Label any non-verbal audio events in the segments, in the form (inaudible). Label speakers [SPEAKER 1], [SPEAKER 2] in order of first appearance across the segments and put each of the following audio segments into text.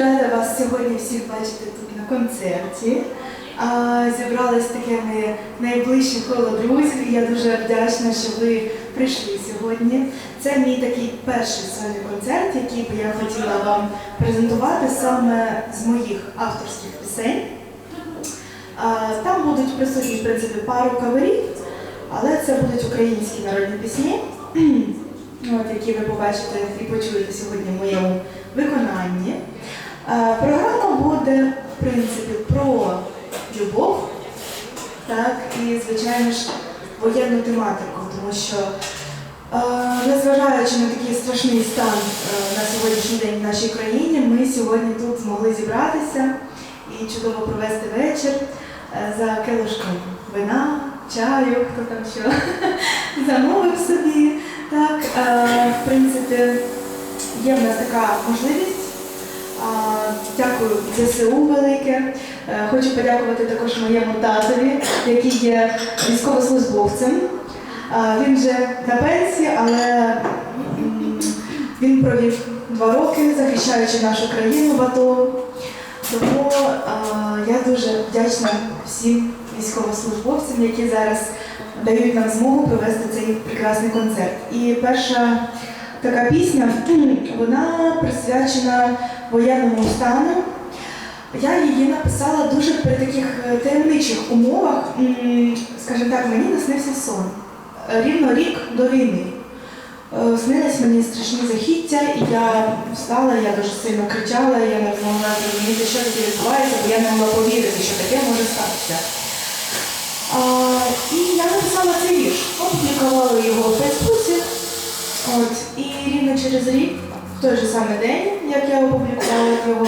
[SPEAKER 1] рада вас сьогодні всіх бачити тут на концерті. А, Зібрались такими найближчі коло друзів. Я дуже вдячна, що ви прийшли сьогодні. Це мій такий перший сольний концерт, який би я хотіла вам презентувати саме з моїх авторських пісень. Там будуть присутні, в принципі, пару каверів, але це будуть українські народні пісні, (clears throat) які ви побачите і почуєте сьогодні в моєму виконанні. Е, Програма буде, в принципі, про любов, так, і, звичайно ж, воєнну тематику, тому що, е, незважаючи на такий страшний стан е, на сьогоднішній день в нашій країні, ми сьогодні тут змогли зібратися і чудово провести вечір за келишком вина, чаю, хто там що (laughs) замовив собі. Так, в принципі, є в нас така можливість. Дякую ЗСУ велике. Е, Хочу подякувати також моєму татові, який є військовослужбовцем. Він вже на пенсії, але він провів два роки, захищаючи нашу країну в АТО. Тому я дуже вдячна всім військовослужбовцям, які зараз дають нам змогу провести цей прекрасний концерт. І перша така пісня, (clears throat) вона присвячена воєнному стану. Я її написала дуже при таких е, таємничих умовах. Скажімо так, мені наснився сон. Е, Рівно рік до війни. Е, Снились мені страшні захіття, і я встала, я дуже сильно кричала, я не могла зрозуміти, що таке відбувається, бо я не могла повірити, що таке може статися. А, і я написала цей вірш, опублікувала його у Фейсбуці. От, і рівно через рік, той же самий день, як я опублікувала його,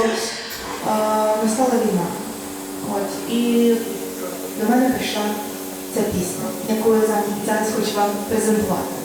[SPEAKER 1] настала війна. От, і до мене прийшла ця пісня, яку я зараз хочу вам презентувати.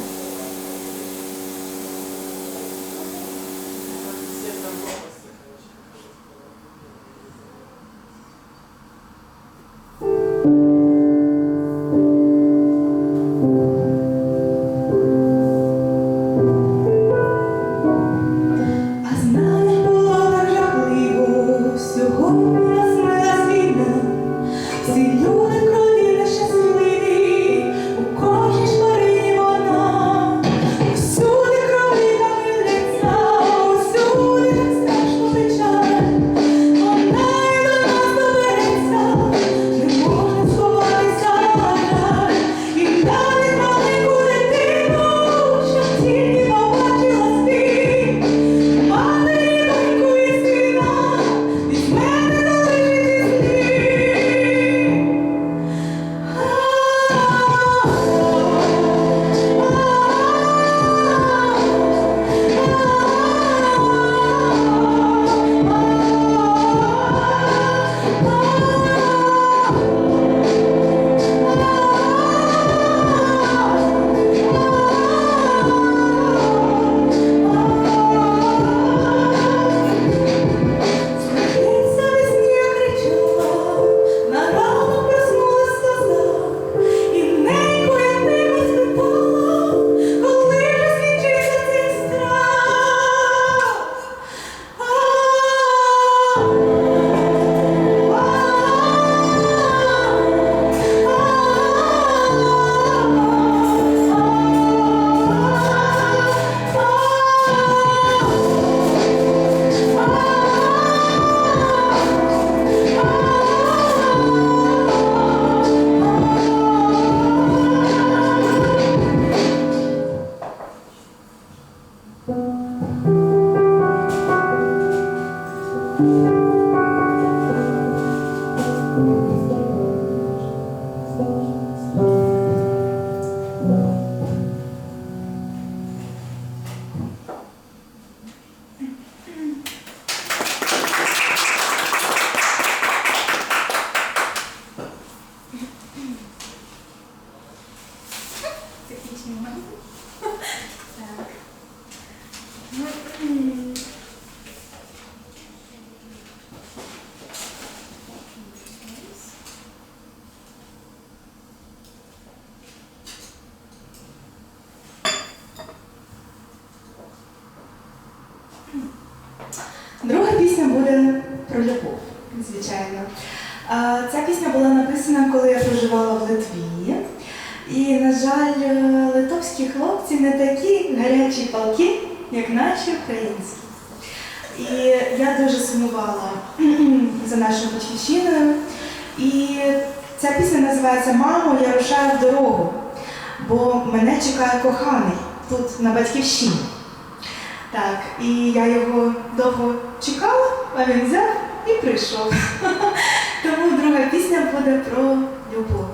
[SPEAKER 1] Пісня буде про любов, звичайно. Ця пісня була написана, коли я проживала в Литві. І, на жаль, е, литовські хлопці не такі гарячі палки, як наші українські. І я дуже сумувала (clears throat) за нашою батьківщиною. І ця пісня називається Мамо, я рушаю в дорогу, бо мене чекає коханий тут на батьківщині. Так, і я його довго чекала, а він взяв і прийшов. (laughs) Тому друга пісня буде про любов.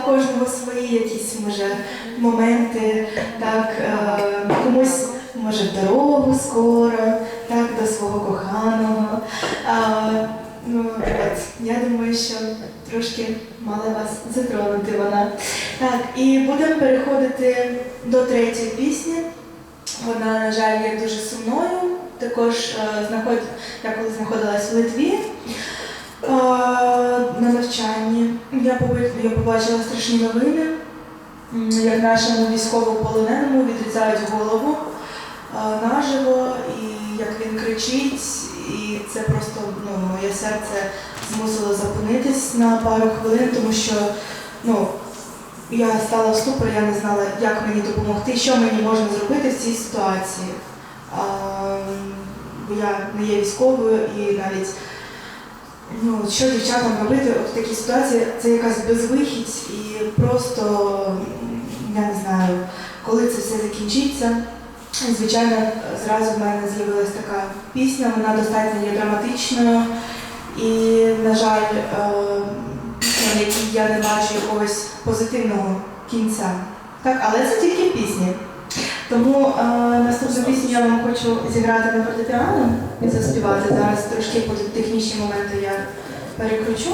[SPEAKER 1] В кожного свої якісь може моменти, так е, комусь може дорогу скоро, так до свого коханого. А, ну, от, я думаю, що трошки мала вас затронути вона. Так, і будемо переходити до третьої пісні. Вона, на жаль, є дуже сумною. Також е, знаход... я коли знаходилась в Литві на навчанні, я побачила, страшні новини, як нашому військовополоненому відрізають голову наживо, і як він кричить, і це просто ну, моє серце змусило зупинитись на пару хвилин, тому що ну, я стала в ступор, я не знала, як мені допомогти, що мені можна зробити в цій ситуації. Бо я не є військовою і навіть ну, що дівчатам робити от в такій ситуації, це якась безвихідь і просто, я не знаю, коли це все закінчиться. Звичайно, зразу в мене з'явилася така пісня, вона достатньо є драматичною. І, на жаль, е, пісня, я не бачу якогось позитивного кінця. Так, але це тільки пісні. Тому е, наступну пісню я вам хочу зіграти на фортепіано і заспівати. Зараз трошки будуть технічні моменти я перекручу.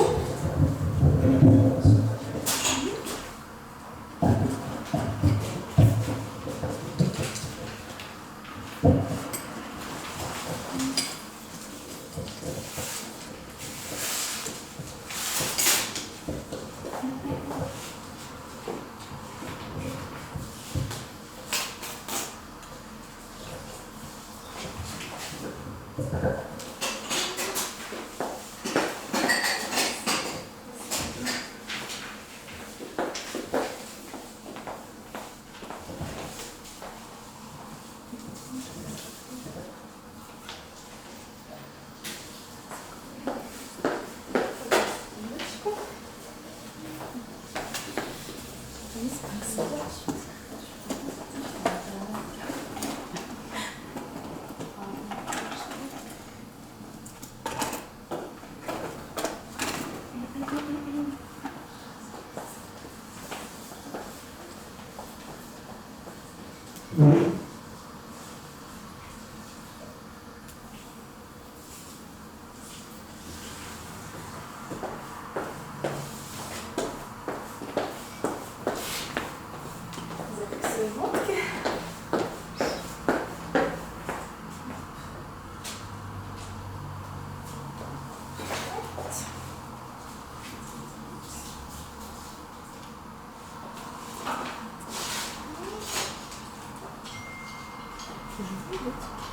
[SPEAKER 1] Зараз.